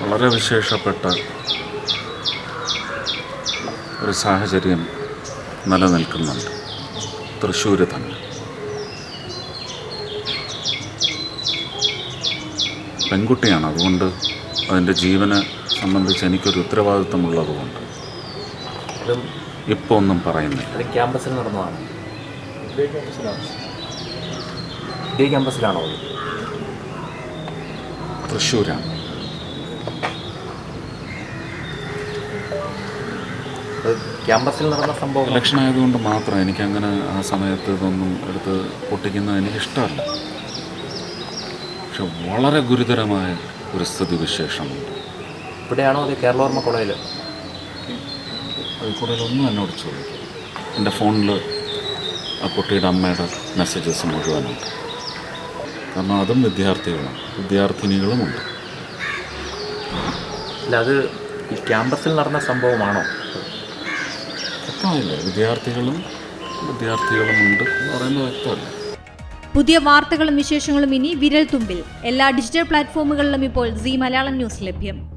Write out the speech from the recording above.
വളരെ വിശേഷപ്പെട്ട ഒരു സാഹചര്യം നിലനിൽക്കുന്നുണ്ട്. തൃശ്ശൂർ തന്നെ. പെൺകുട്ടിയാണ്. അതുകൊണ്ട് അതിന്റെ ജീവനെ സംബന്ധിച്ച് എനിക്കൊരു ഉത്തരവാദിത്വമുള്ളതുകൊണ്ട് അത് ഇപ്പോൾ ഒന്നും പറയുന്നില്ല. ക്യാമ്പസിൽ നടന്നതാണ്. ഇതേ ക്യാമ്പസിലാണോ? തൃശ്ശൂരാണ്. ക്യാമ്പസിൽ നടന്ന സംഭവം. ഇലക്ഷൻ ആയതുകൊണ്ട് മാത്രം എനിക്കങ്ങനെ ആ സമയത്ത് ഇതൊന്നും എടുത്ത് പൊട്ടിക്കുന്നത് എനിക്കിഷ്ടമല്ല. പക്ഷെ വളരെ ഗുരുതരമായ ഒരു സ്ഥിതി വിശേഷമുണ്ട് ഇവിടെയാണോ അത് കേരളവർമ്മ കോളേജിൽ കൂടുതലൊന്നും എന്നോട് ചോദിക്കും എന്റെ ഫോണിൽ ആ കുട്ടിയുടെ അമ്മയുടെ മെസ്സേജസ് മുഴുവനുണ്ട്. കാരണം അതും വിദ്യാർത്ഥികളും വിദ്യാർത്ഥിനികളുമുണ്ട്. അല്ല അത് ഈ ക്യാമ്പസിൽ നടന്ന സംഭവമാണോ? വ്യക്തമായില്ലേ. വിദ്യാർത്ഥികളും വിദ്യാർത്ഥികളുമുണ്ട് എന്ന് പറയുന്നത് വ്യക്തമല്ല. പുതിയ വാർത്തകളും വിശേഷങ്ങളും ഇനി വിരൽ തുമ്പിൽ എല്ലാ ഡിജിറ്റൽ പ്ലാറ്റ്ഫോമുകളിലും ഇപ്പോൾ സി മലയാളം ന്യൂസ് ലഭ്യം.